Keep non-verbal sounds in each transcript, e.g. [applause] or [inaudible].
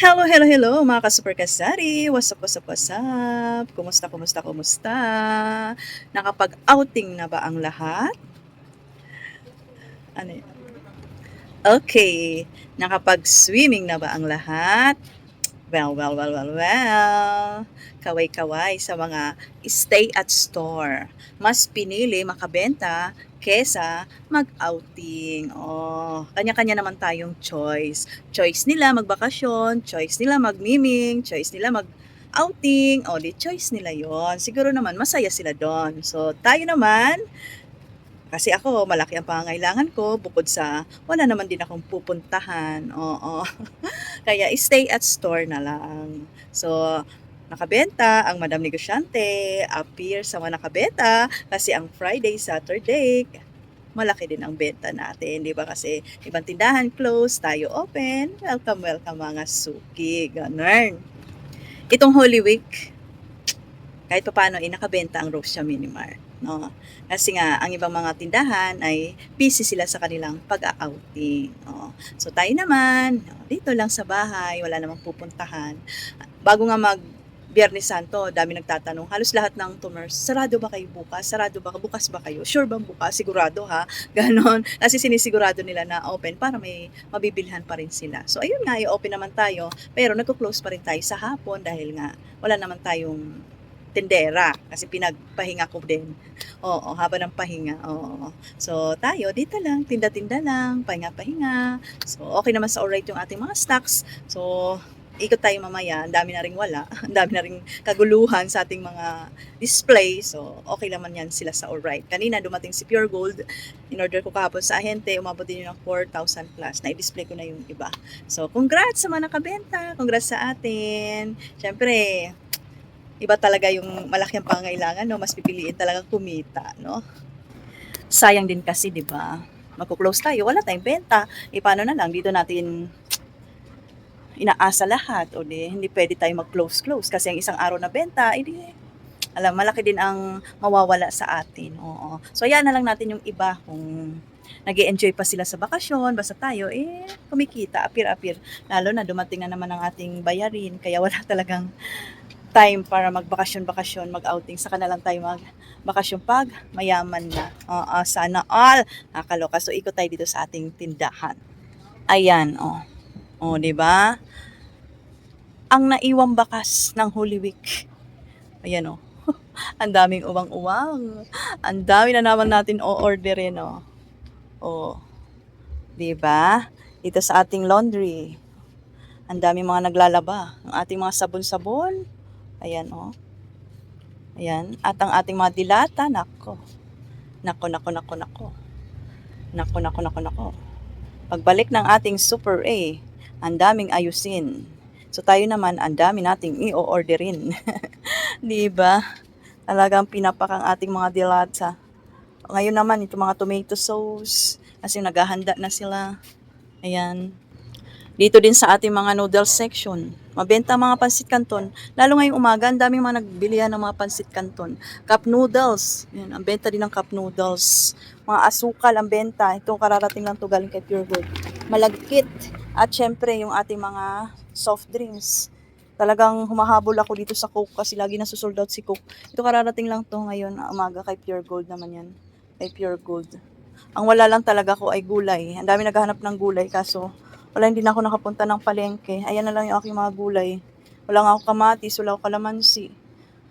Hello, hello, hello mga ka-super kasari! What's up, what's up, what's up? Kumusta, kumusta, kumusta? Nakapag-outing na ba ang lahat? Ano yun? Okay. Nakapag-swimming na ba ang lahat? Well, well, well, well, well. Kaway-kaway sa mga stay at store. Mas pinili makabenta kesa mag-outing. Oh, kanya-kanya naman tayong choice. Choice nila magbakasyon, choice nila magmiming, choice nila mag outing, o di choice nila yon. Siguro naman masaya sila doon. So tayo naman, kasi ako malaki ang pangangailangan ko bukod sa wala naman din akong pupuntahan. Oo. [laughs] Kaya stay at store na lang. So nakabenta ang Madam Negosyante, appear sa mga nakabenta kasi ang Friday, Saturday, malaki din ang benta natin, di ba? Kasi ibang tindahan close, tayo open. Welcome, welcome mga suki. Ganun. Itong Holy Week, kahit pa paano, eh, nakabenta ang Rosia Minimart. No? Kasi nga, ang ibang mga tindahan ay busy sila sa kanilang pag-outing. No? So tayo naman, dito lang sa bahay, wala namang pupuntahan. Bago nga mag Biyernes Santo, dami nagtatanong. Halos lahat ng tumors, sarado ba kayo bukas? Sarado ba? Bukas ba kayo? Sure bang bukas? Sigurado ha? [laughs] Ganon. Kasi sinisigurado nila na open para may mabibilhan pa rin sila. So ayun nga, i-open naman tayo. Pero nagko-close pa rin tayo sa hapon dahil nga wala naman tayong tendera kasi pinagpahinga ko din. Oo, haba ng pahinga. Oo. So, tayo dito lang, tinda-tinda lang, pahinga-pahinga. So, okay naman sa alright yung ating mga stocks. So, ikot tayo mamaya, ang dami na ring wala, [laughs] ang dami na ring kaguluhan sa ating mga display, so okay naman yan sila sa alright. Kanina dumating si Pure Gold, in order ko kahapon sa ahente, umabot din yun ng 4,000 plus, na-display ko na yung iba. So congrats sa mga nakabenta, congrats sa atin. Siyempre, iba talaga yung malaki ang pangailangan, no? mas pipiliin talaga kumita, no? Sayang din kasi, di ba? Magko-close tayo, wala tayong benta. E paano na lang, dito natin inaasa lahat o di hindi pwede tayo mag-close-close kasi ang isang araw na benta, edi alam, malaki din ang mawawala sa atin. Oo. So, ayan na lang natin yung iba kung nag enjoy pa sila sa bakasyon, basta tayo, eh, kumikita, apir-apir. Lalo na dumating na naman ang ating bayarin, kaya wala [laughs] talagang time para magbakasyon-bakasyon, mag-outing. Saka na lang tayo magbakasyon pag mayaman na. Oo, sana all. Nakakaloka. So, ikot tayo dito sa ating tindahan. Ayan, oh. Oh, 'di ba? Ang naiwang bakas ng Holy Week. Ayan oh. [laughs] Ang daming uwang-uwang. Ang dami na naman natin o-orderin oh. Oh. 'Di ba? Dito sa ating laundry. Ang dami mga naglalaba. Ang ating mga sabon-sabon. Ayan oh. Ayan. At ang ating mga dilata, nako. Nako, nako, nako, nako. Nako, nako, nako, nako. Pagbalik ng ating Super A, ang daming ayusin. So tayo naman, ang dami nating i-orderin. [laughs] di ba? Talagang pinapakang ating mga dilata. Ngayon naman, ito mga tomato sauce. Kasi naghahanda na sila. Ayan. Dito din sa ating mga noodle section. Mabenta mga pansit canton. Lalo ngayong umaga, ang daming mga nagbilihan ng mga pansit canton. Cup noodles. Yan, ang benta din ng cup noodles. Mga asukal ang benta. Itong kararating lang to galing kay Pure Gold. Malagkit. At syempre, yung ating mga soft drinks. Talagang humahabol ako dito sa Coke kasi lagi nasusold out si Coke. Ito kararating lang to ngayon umaga kay Pure Gold naman yan. Kay Pure Gold. Ang wala lang talaga ko ay gulay. Ang dami naghahanap ng gulay kaso wala hindi na ako nakapunta ng palengke. Ayan na lang yung aking mga gulay. Wala nga ako kamatis, wala ako kalamansi.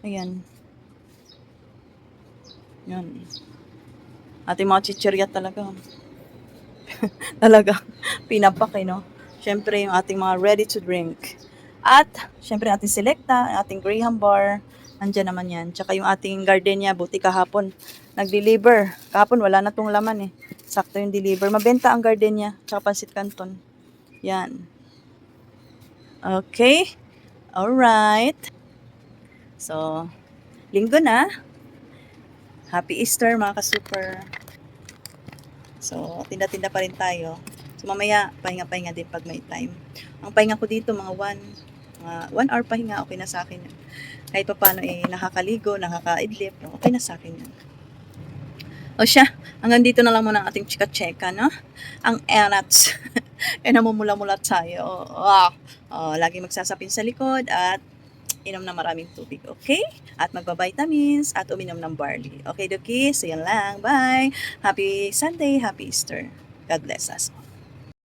Ayan. Yan. Ating mga chichirya talaga. [laughs] talaga pinapak eh, no? Siyempre, yung ating mga ready to drink. At, siyempre, ating selecta, ating Graham bar, andyan naman yan. Tsaka yung ating gardenia, buti kahapon, nag-deliver. Kahapon, wala na tong laman eh. Sakto yung deliver. Mabenta ang gardenia, tsaka pansit canton. Yan. Okay. Alright. So, linggo na. Happy Easter mga ka-super. So, tinda-tinda pa rin tayo. So, mamaya, pahinga-pahinga din pag may time. Ang pahinga ko dito, mga 1 mga 1 hour pahinga, okay na sa akin. Kahit pa paano eh, nakakaligo, nakakaidlip, okay na sa akin yan. O siya, hanggang dito na lang muna ang ating chika-cheka, no? Ang erats. [laughs] [laughs] eh namumula-mula tayo. Ah, oh, lagi magsasapin sa likod at inom ng maraming tubig, okay? At magba-vitamins at uminom ng barley. Okay, Doki? So, yan lang. Bye! Happy Sunday, happy Easter. God bless us.